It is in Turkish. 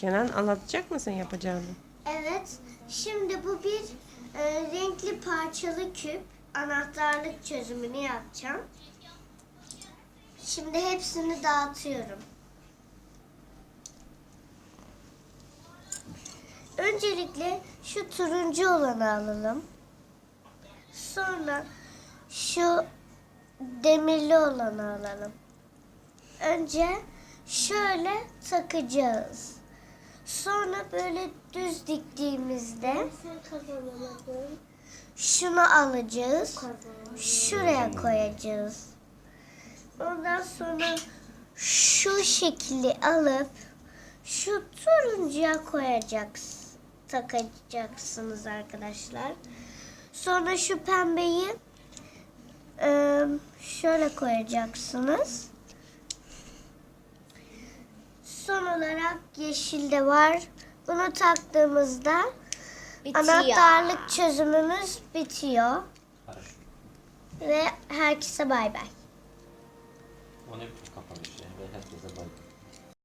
Kenan anlatacak mısın yapacağını? Evet. Şimdi bu bir e, renkli parçalı küp. Anahtarlık çözümünü yapacağım. Şimdi hepsini dağıtıyorum. Öncelikle şu turuncu olanı alalım. Sonra şu demirli olanı alalım. Önce şöyle takacağız. Sonra böyle düz diktiğimizde şunu alacağız. Şuraya koyacağız. Ondan sonra şu şekli alıp şu turuncuya koyacaksınız. Takacaksınız arkadaşlar. Sonra şu pembeyi e, şöyle koyacaksınız. Son olarak yeşil de var. Bunu taktığımızda anahtarlık çözümümüz bitiyor. Ve herkese bay bay. O ne kapanış yani ve herkese bay.